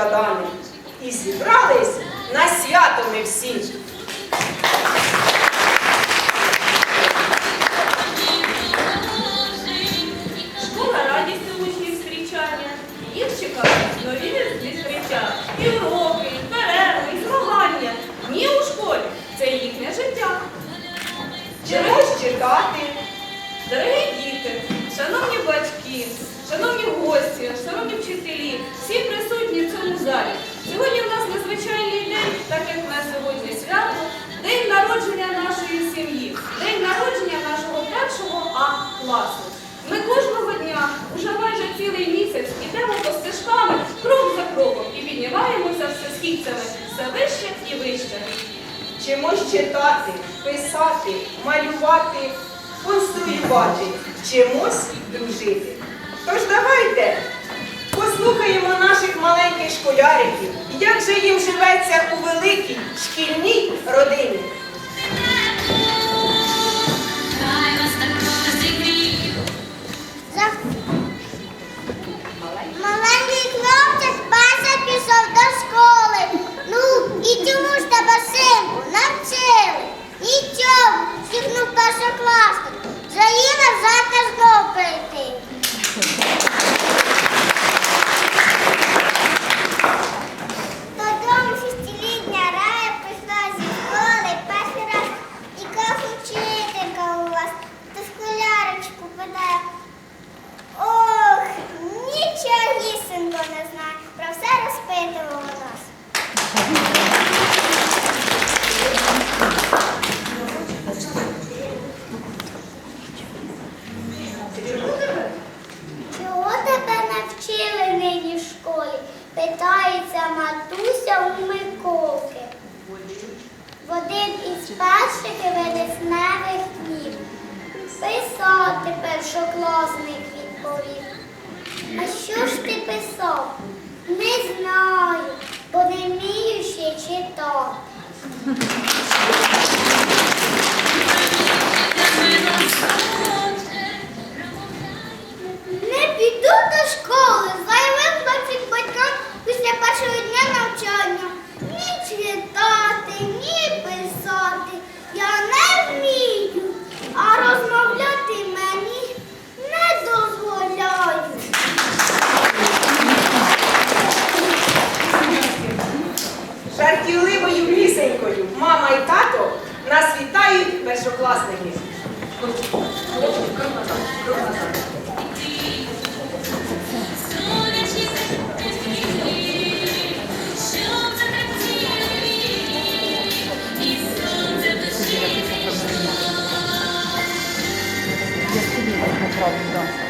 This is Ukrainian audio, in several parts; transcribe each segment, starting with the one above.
жаданий. І зібрались на свято ми всі. Школа радістю учнів зустрічання. Їх чекають нові відкриття. І уроки, і перерви, і змагання. Ні у школі це їхнє життя. Чомусь чекати, Дорогі діти, шановні батьки, шановні гості, шановні вчителі, всі Сьогодні у нас незвичайний день, так як на сьогодні свято, день народження нашої сім'ї, день народження нашого першого А класу. Ми кожного дня, уже майже цілий місяць, ідемо по стежками крок за кроком і піднімаємося все східцями все вище і вище. чимось читати, писати, малювати, конструювати, чимось дружити. Тож давайте послухаємо наших маленьких школяриків, як же їм живеться у великій шкільній родині. Маленький хлопчик Пася пішов до школи. Ну, і чому ж тебе синку навчили? Нічого, сіпнув першокласник. Заїла завтра знов прийти. Додому шестилітня рая прийшла зі школи перший раз. І каже вчителька у вас, то школярочку питає. Ох, нічогісінько не знаю. Про все розпитувала нас. Чого тебе навчили нині в школі? Питається матуся у Миколки. В перших вересневих днів. Писати першокласник відповів. А що ж ти писав? Не знаю, бо не вмію ще читати. 好사 합.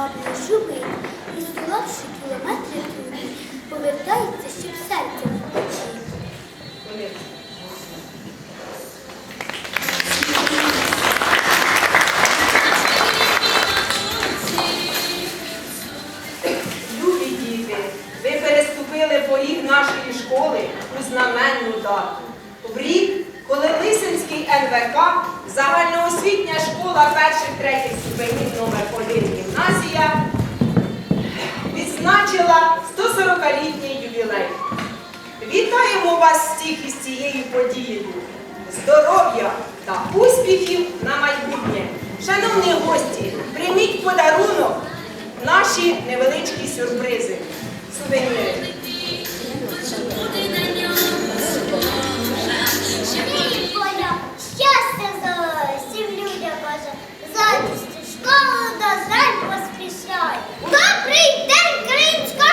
вабний живий, і здолавши кілометри трудні, повертається, щоб серце не печі. 140-літній ювілей. Вітаємо вас всіх із цією подією. Здоров'я та успіхів на майбутнє. Шановні гості, прийміть подарунок наші невеличкі сюрпризи. Сувеніри. Щастя за всім людям Боже, задістю школу до знань поспішай. Добрий день, Кримська!